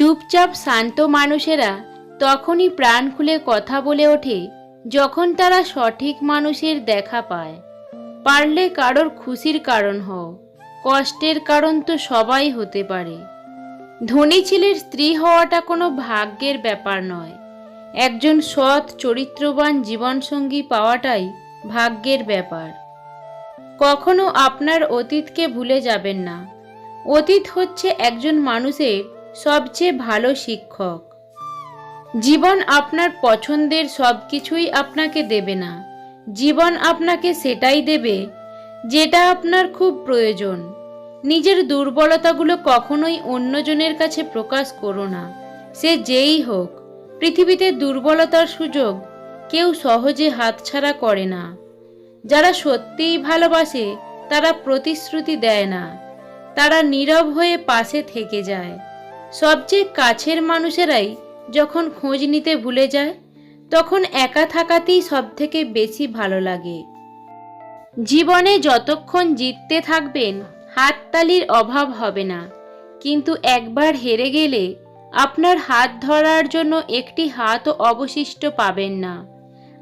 চুপচাপ শান্ত মানুষেরা তখনই প্রাণ খুলে কথা বলে ওঠে, যখন তারা সঠিক মানুষের দেখা পায়। পারলে কারোর খুশির কারণ হও, কষ্টের কারণ তো সবাই হতে পারে। ধনী ছেলের স্ত্রী হওয়াটা কোনো ভাগ্যের ব্যাপার নয়। একজন সৎ, চরিত্রবান জীবনসঙ্গী পাওয়াটাই ভাগ্যের ব্যাপার। কখনো আপনার অতীতকে ভুলে যাবেন না। অতীত হচ্ছে একজন মানুষের সবচেয়ে ভালো শিক্ষক। জীবন আপনার পছন্দের সব কিছুই আপনাকে দেবে না। জীবন আপনাকে সেটাই দেবে যেটা আপনার খুব প্রয়োজন। নিজের দুর্বলতাগুলো কখনোই অন্যজনের কাছে প্রকাশ করো না। সে যেই হোক, পৃথিবীতে দুর্বলতার সুযোগ কেউ সহজে হাতছাড়া করে না। যারা সত্যিই ভালোবাসে, তারা প্রতিশ্রুতি দেয় না। তারা নীরব হয়ে পাশে থেকে যায়। সবচেয়ে কাছের মানুষেরাই যখন খোঁজ নিতে ভুলে যায়, তখন একা থাকাতেই সব থেকে বেশি ভালো লাগে। জীবনে যতক্ষণ জিততে থাকবেন, হাততালির অভাব হবে না। কিন্তু একবার হেরে গেলে আপনার হাত ধরার জন্য একটি হাতও অবশিষ্ট পাবেন না।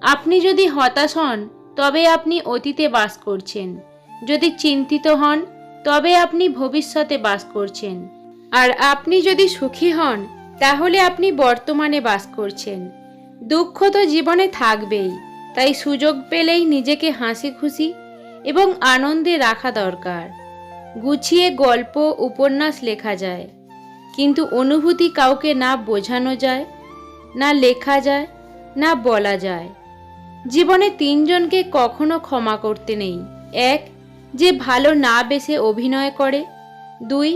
আপনি যদি হতাশ হন, তবে আপনি অতীতে বাস করছেন। যদি চিন্তিত হন, তবে আপনি ভবিষ্যতে বাস করছেন। আর আপনি যদি সুখী হন, তাহলে আপনি বর্তমানে বাস করছেন। দুঃখ তো জীবনে থাকবেই, তাই সুযোগ পেলেই নিজেকে হাসি খুশি এবং আনন্দে রাখা দরকার। গুছিয়ে গল্প, উপন্যাস লেখা যায়, কিন্তু অনুভূতি কাউকে না বোঝানো যায়, না লেখা যায়, না বলা যায়। জীবনে তিনজনকে কখনো ক্ষমা করতে নেই। এক, যে ভালো না বেসে অভিনয় করে। দুই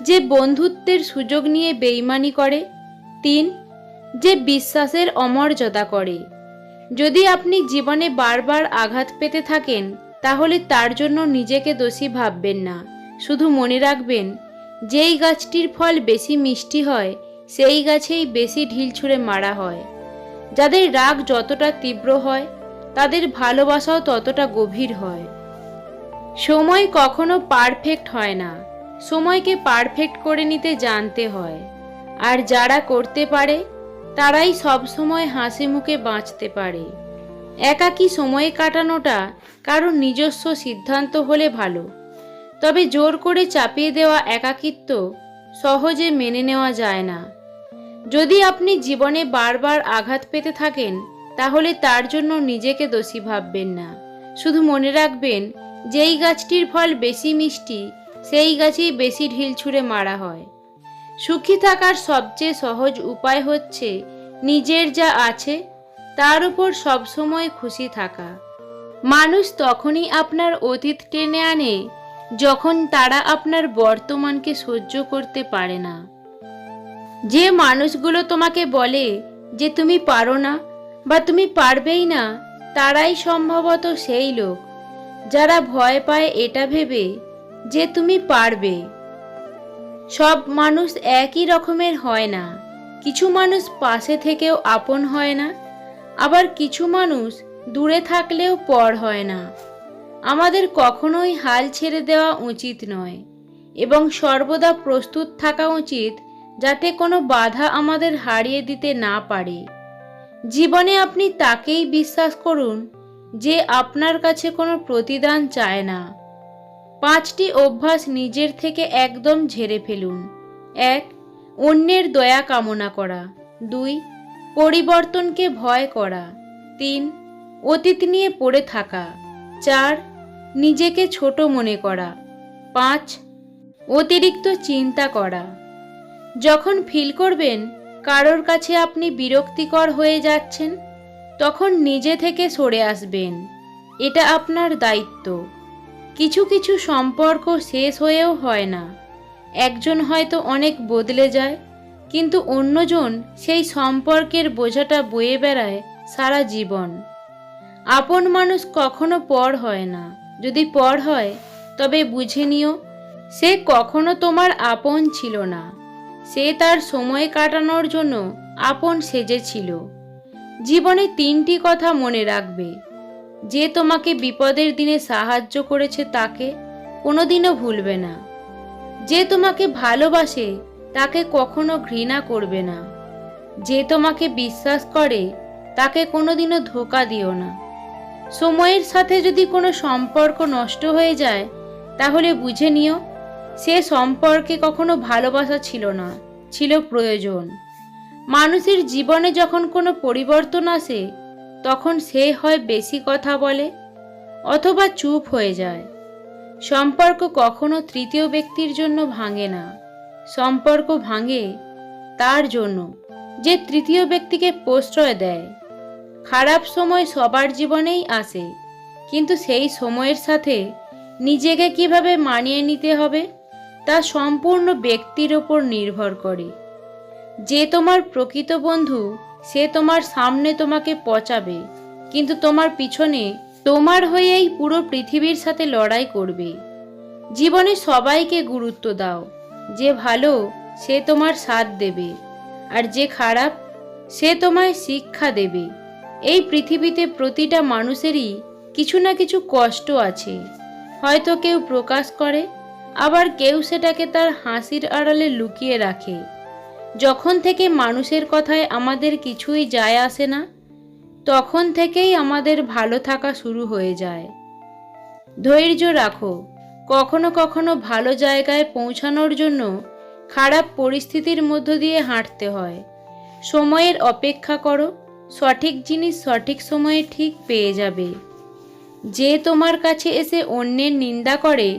যে বন্ধুত্বের সুযোগ নিয়ে বেইমানি করে। তিন, যে বিশ্বাসের অমর্যাদা করে। যদি আপনি জীবনে বারবার আঘাত পেতে থাকেন, তাহলে তার জন্য নিজেকে দোষী ভাববেন না। শুধু মনে রাখবেন, যেই গাছটির ফল বেশি মিষ্টি হয়, সেই গাছেই বেশি ঢিল ছুঁড়ে মারা হয়। যাদের রাগ যতটা তীব্র হয়, তাদের ভালোবাসাও ততটা গভীর হয়। সময় কখনো পারফেক্ট হয় না। সময়কে পারফেক্ট করে নিতে জানতে হয়। আর যারা করতে পারে, তারাই সব সময় হাসি মুখে বাঁচতে পারে। একাকী সময় কাটানোটা কারোর নিজস্ব সিদ্ধান্ত হলে ভালো। তবে জোর করে চাপিয়ে দেওয়া একাকিত্ব সহজে মেনে নেওয়া যায় না। যদি আপনি জীবনে বারবার আঘাত পেতে থাকেন, তাহলে তার জন্য নিজেকে দোষী ভাববেন না। শুধু মনে রাখবেন যেই গাছটির ফল বেশি মিষ্টি সেই গাছেই বেশি ঢিল ছুঁড়ে মারা হয়। সুখী থাকার সবচেয়ে সহজ উপায় হচ্ছে নিজের যা আছে, তার উপর সবসময় খুশি থাকা। মানুষ তখনই আপনার অতীত টেনে আনে, যখন তারা আপনার বর্তমানকে সহ্য করতে পারে না। যে মানুষগুলো তোমাকে বলে যে তুমি পারো না বা তুমি পারবেই না, তারাই সম্ভবত সেই লোক। যারা ভয় পায় এটা ভেবে যে তুমি পারবে। সব মানুষ একই রকমের হয় না। কিছু মানুষ পাশে থেকেও আপন হয় না, আবার কিছু মানুষ দূরে থাকলেও পর হয় না। আমাদের কখনোই হাল ছেড়ে দেওয়া উচিত নয়, এবং সর্বদা প্রস্তুত থাকা উচিত যাতে কোনো বাধা আমাদের হারিয়ে দিতে না পারে। জীবনে আপনি তাকেই বিশ্বাস করুন যে আপনার কাছে কোনো প্রতিদান চায় না। পাঁচটি অভ্যাস নিজের থেকে একদম ঝেড়ে ফেলুন। এক, অন্যের দয়া কামনা করা। দুই, পরিবর্তনকে ভয় করা। তিন, অতীত নিয়ে পড়ে থাকা। চার, নিজেকে ছোট মনে করা। পাঁচ, অতিরিক্ত চিন্তা করা। যখন ফিল করবেন, কারোর কাছে আপনি বিরক্তিকর হয়ে যাচ্ছেন, তখন নিজে থেকে সরে আসবেন। এটা আপনার দায়িত্ব। কিছু কিছু সম্পর্ক শেষ হয়েও হয় না। একজন হয়তো অনেক বদলে যায়, কিন্তু অন্যজন সেই সম্পর্কের বোঝাটা বয়ে বেড়ায় সারা জীবন। আপন মানুষ কখনো পর হয় না। যদি পর হয়, তবে বুঝে নিও, সে কখনো তোমার আপন ছিল না। সে তার সময় কাটানোর জন্য আপন সেজেছিল। জীবনে তিনটি কথা মনে রাখবে। যে তোমাকে বিপদের দিনে সাহায্য করেছে তাকে কোনোদিনও ভুলবে না। যে তোমাকে ভালোবাসে, তাকে কখনো ঘৃণা করবে না। যে তোমাকে বিশ্বাস করে, তাকে কোনোদিনও ধোকা দিও না। সময়ের সাথে যদি কোনো সম্পর্ক নষ্ট হয়ে যায়, তাহলে বুঝে নিও, সে সম্পর্কে কখনো ভালোবাসা ছিল না, ছিল প্রয়োজন। মানুষের জীবনে যখন কোনো পরিবর্তন আসে তখন সে হয় বেশি কথা বলে অথবা চুপ হয়ে যায়। সম্পর্ক কখনো তৃতীয় ব্যক্তির জন্য ভাঙে না। সম্পর্ক ভাঙে তার জন্য, যে তৃতীয় ব্যক্তিকে প্রশ্রয় দেয়। খারাপ সময় সবার জীবনেই আসে, কিন্তু সেই সময়ের সাথে নিজেকে কীভাবে মানিয়ে নিতে হবে তা সম্পূর্ণ ব্যক্তির ওপর নির্ভর করে। যে তোমার প্রকৃত বন্ধু সে তোমার সামনে তোমাকে পচাবে, কিন্তু তোমার পিছনে তোমার হয়েই পুরো পৃথিবীর সাথে লড়াই করবে। জীবনে সবাইকে গুরুত্ব দাও, যে ভালো সে তোমার সাথ দেবে, আর যে খারাপ সে তোমায় শিক্ষা দেবে। এই পৃথিবীতে প্রতিটা মানুষেরই কিছু না কিছু কষ্ট আছে। হয়তো কেউ প্রকাশ করে, আবার কেউ সেটাকে তার হাসির আড়ালে লুকিয়ে রাখে। যখন থেকে মানুষের কথায় আমাদের কিছুই যায় আসে না, তখন থেকেই আমাদের ভালো থাকা শুরু হয়ে যায়। ধৈর্য রাখো, কখনো কখনো ভালো জায়গায় পৌঁছানোর জন্য খারাপ পরিস্থিতির মধ্য দিয়ে হাঁটতে হয়। সময়ের অপেক্ষা করো, সঠিক জিনিস সঠিক সময়ে ঠিক পেয়ে যাবে। যে তোমার কাছে এসে অন্যের নিন্দা করে,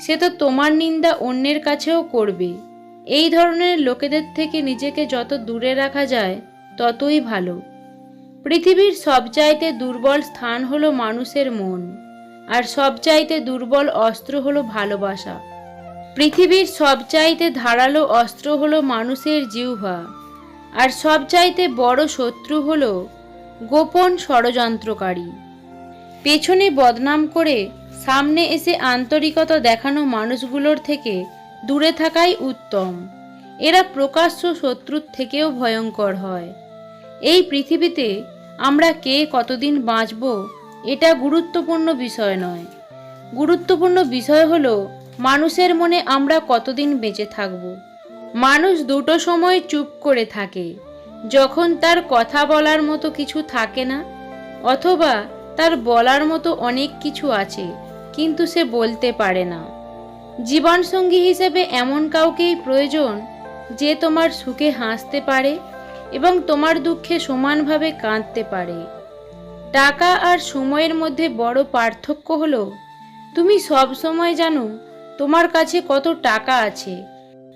সে তো তোমার নিন্দা অন্যের কাছেও করবে। এই ধরনের লোকেদের থেকে নিজেকে যত দূরে রাখা যায়, ততই ভালো। পৃথিবীর সবচাইতে দুর্বল স্থান হলো মানুষের মন, আর সবচাইতে দুর্বল অস্ত্র হলো ভালোবাসা। পৃথিবীর সবচাইতে ধারালো অস্ত্র হলো মানুষের জিহ্বা, আর সবচাইতে বড় শত্রু হলো গোপন ষড়যন্ত্রকারী। পেছনে বদনাম করে সামনে এসে আন্তরিকতা দেখানো মানুষগুলোর থেকে দূরে থাকাই উত্তম। এরা প্রকাশ্য শত্রুর থেকেও ভয়ঙ্কর হয়। এই পৃথিবীতে আমরা কে কতদিন বাঁচব, এটা গুরুত্বপূর্ণ বিষয় নয়। গুরুত্বপূর্ণ বিষয় হলো, মানুষের মনে আমরা কতদিন বেঁচে থাকব। মানুষ দুটো সময় চুপ করে থাকে, যখন তার কথা বলার মতো কিছু থাকে না, অথবা তার বলার মতো অনেক কিছু আছে, কিন্তু সে বলতে পারে না। জীবনসঙ্গী হিসেবে এমন কাউকেই প্রয়োজন যে তোমার সুখে হাসতে পারে এবং তোমার দুঃখে সমানভাবে কাঁদতে পারে। টাকা আর সময়ের মধ্যে বড় পার্থক্য হলো, তুমি সব সময় জানো তোমার কাছে কত টাকা আছে,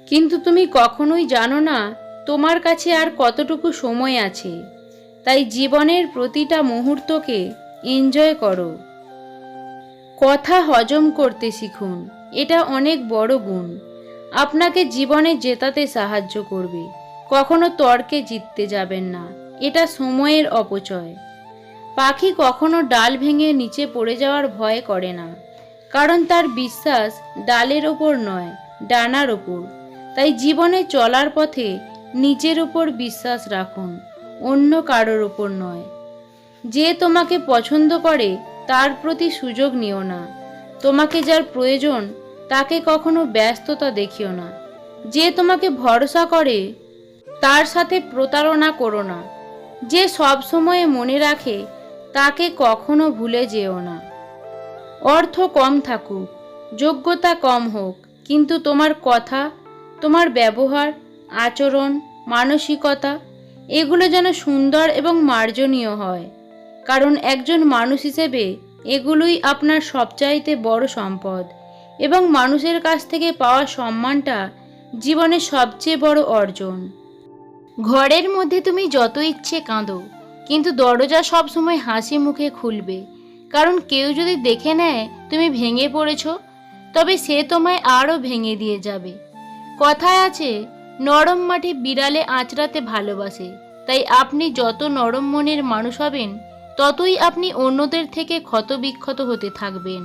কিন্তু তুমি কখনোই জানো না তোমার কাছে আর কতটুকু সময় আছে। তাই জীবনের প্রতিটা মুহূর্তকে এনজয় করো। কথা হজম করতে শিখুন। এটা অনেক বড় গুণ। আপনাকে জীবনে জেতাতে সাহায্য করবে। কখনো তর্কে জিততে যাবেন না। এটা সময়ের অপচয়। পাখি কখনো ডাল ভেঙে নিচে পড়ে যাওয়ার ভয় করে না। কারণ তার বিশ্বাস ডালের ওপর নয়, ডানার ওপর। তাই জীবনে চলার পথে নিজের ওপর বিশ্বাস রাখুন, অন্য কারোর ওপর নয়। যে তোমাকে পছন্দ করে, তার প্রতি সুযোগ নিও না। তোমাকে যার প্রয়োজন, তাকে কখনো ব্যস্ততা দেখিও না। যে তোমাকে ভরসা করে, তার সাথে প্রতারণা করো না। যে সব সময় মনে রাখে, তাকে কখনো ভুলে যেও না। অর্থ কম থাকুক, যোগ্যতা কম হোক, কিন্তু তোমার কথা, তোমার ব্যবহার, আচরণ, মানসিকতা, এগুলো যেন সুন্দর এবং মার্জনীয় হয়। কারণ একজন মানুষ হিসেবে এগুলোই আপনার সবচাইতে বড় সম্পদ। এবং মানুষের কাছ থেকে পাওয়া সম্মানটা জীবনের সবচেয়ে বড় অর্জন। ঘরের মধ্যে তুমি যত ইচ্ছে কাঁদো, কিন্তু দরজা সবসময় হাসি মুখে খুলবে। কারণ কেউ যদি দেখে নেয় তুমি ভেঙে পড়েছ, তবে সে তোমায় আরও ভেঙে দিয়ে যাবে। কথায় আছে, নরম মাটি বিড়ালে আঁচড়াতে ভালোবাসে। তাই আপনি যত নরম মনের মানুষ হবেন ততই আপনি অন্যদের থেকে ক্ষতবিক্ষত হতে থাকবেন।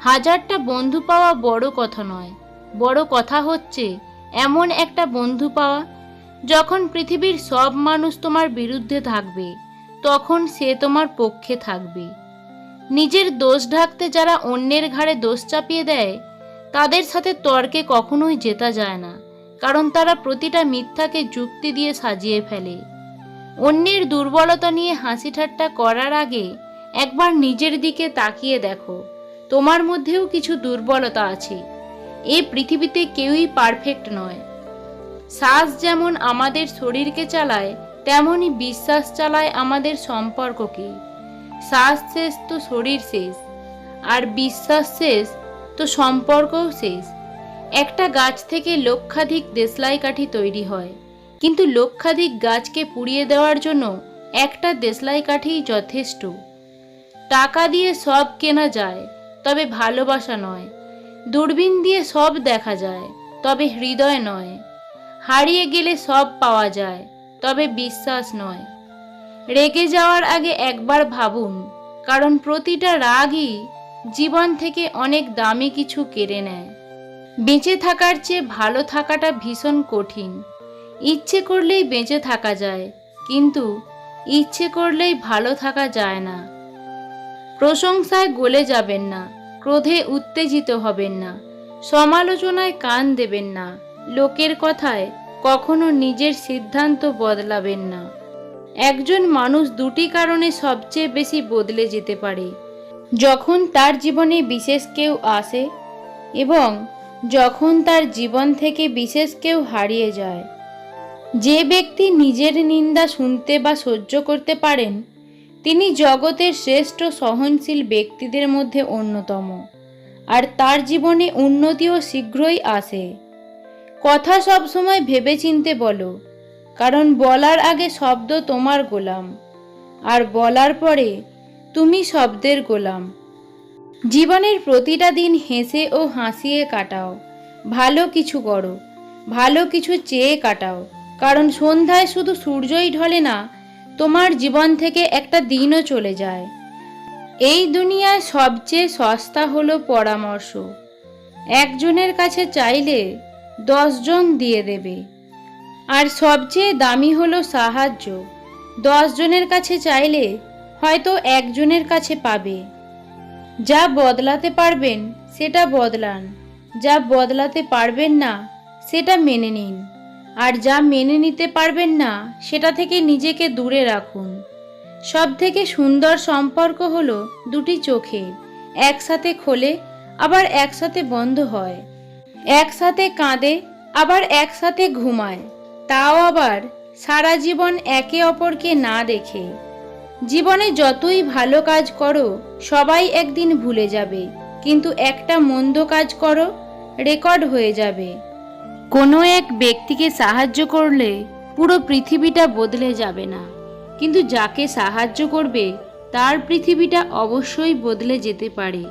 হাজারটা বন্ধু পাওয়া বড় কথা নয়। বড় কথা হচ্ছে, এমন একটা বন্ধু পাওয়া, যখন পৃথিবীর সব মানুষ তোমার বিরুদ্ধে থাকবে, তখন সে তোমার পক্ষে থাকবে। নিজের দোষ ঢাকতে যারা অন্যের ঘাড়ে দোষ চাপিয়ে দেয়, তাদের সাথে তর্কে কখনোই জেতা যায় না, কারণ তারা প্রতিটা মিথ্যাকে যুক্তি দিয়ে সাজিয়ে ফেলে। অন্যের দুর্বলতা নিয়ে হাসি ঠাট্টা করার আগে একবার নিজের দিকে তাকিয়ে দেখো। তোমার মধ্যেও কিছু দুর্বলতা আছে। এই পৃথিবীতে কেউই পারফেক্ট নয়। শ্বাস যেমন আমাদের শরীরকে চালায়, তেমনই বিশ্বাস চালায় আমাদের সম্পর্ককে। শ্বাস শেষ তো শরীর শেষ, আর বিশ্বাস শেষ তো সম্পর্কও শেষ। একটা গাছ থেকে লক্ষাধিক দেশলাই কাঠি তৈরি হয়। কিন্তু লক্ষাধিক গাছকে পুড়িয়ে দেওয়ার জন্য একটা দেশলাই কাঠিই যথেষ্ট। টাকা দিয়ে সব কেনা যায়, তবে ভালোবাসা নয়। দূরবীন দিয়ে সব দেখা যায়, তবে হৃদয় নয়। হারিয়ে গেলে সব পাওয়া যায়, তবে বিশ্বাস নয়। রেগে যাওয়ার আগে একবার ভাবুন, কারণ প্রতিটা রাগই জীবন থেকে অনেক দামি কিছু কেড়ে নেয়। বেঁচে থাকার চেয়ে ভালো থাকাটা ভীষণ কঠিন। ইচ্ছে করলেই বেঁচে থাকা যায়, কিন্তু ইচ্ছে করলেই ভালো থাকা যায় না। প্রশংসায় গলে যাবেন না, ক্রোধে উত্তেজিত হবেন না, সমালোচনায় কান দেবেন না, লোকের কথায় কখনো নিজের সিদ্ধান্ত বদলাবেন না। একজন মানুষ দুটি কারণে সবচেয়ে বেশি বদলে যেতে পারে, যখন তার জীবনে বিশেষ কেউ আসে এবং যখন তার জীবন থেকে বিশেষ কেউ হারিয়ে যায়। যে ব্যক্তি নিজের নিন্দা শুনতে বা সহ্য করতে পারেন, তিনি জগতের শ্রেষ্ঠ সহনশীল ব্যক্তিদের মধ্যে অন্যতম, আর তার জীবনে উন্নতিও শীঘ্রই আসে। কথা সবসময় ভেবেচিন্তে বলো, কারণ বলার আগে শব্দ তোমার গোলাম, আর বলার পরে তুমি শব্দের গোলাম। জীবনের প্রতিটা দিন হেসে ও হাসিয়ে কাটাও, ভালো কিছু করো, ভালো কিছু চেয়ে কাটাও কারণ সন্ধ্যায় শুধু সূর্যই ঢলে না, তোমার জীবন থেকে একটা দিনও চলে যায়। এই দুনিয়ায় সবচেয়ে সস্তা হলো পরামর্শ। একজনের কাছে চাইলে দশজন দিয়ে দেবে। আর সবচেয়ে দামি হলো সাহায্য। দশজনের কাছে চাইলে হয়তো একজনের কাছে পাবে। যা বদলাতে পারবেন, সেটা বদলান। যা বদলাতে পারবেন না, সেটা মেনে নিন। আর যা মেনে নিতে পারবেন না, সেটা থেকে নিজেকে দূরে রাখুন। সব থেকে সুন্দর সম্পর্ক হলো দুটি চোখে, একসাথে খোলে, আবার একসাথে বন্ধ হয়। একসাথে কাঁদে, আবার একসাথে ঘুমায়। তাও আবার সারা জীবন একে অপরকে না দেখে। জীবনে যতই ভালো কাজ করো, সবাই একদিন ভুলে যাবে, কিন্তু একটা মন্দ কাজ করো, রেকর্ড হয়ে যাবে। কোনো এক ব্যক্তিকে সাহায্য করলে পুরো পৃথিবীটা বদলে যাবে না। কিন্তু যাকে সাহায্য করবে, তার পৃথিবীটা অবশ্যই বদলে যেতে পারে।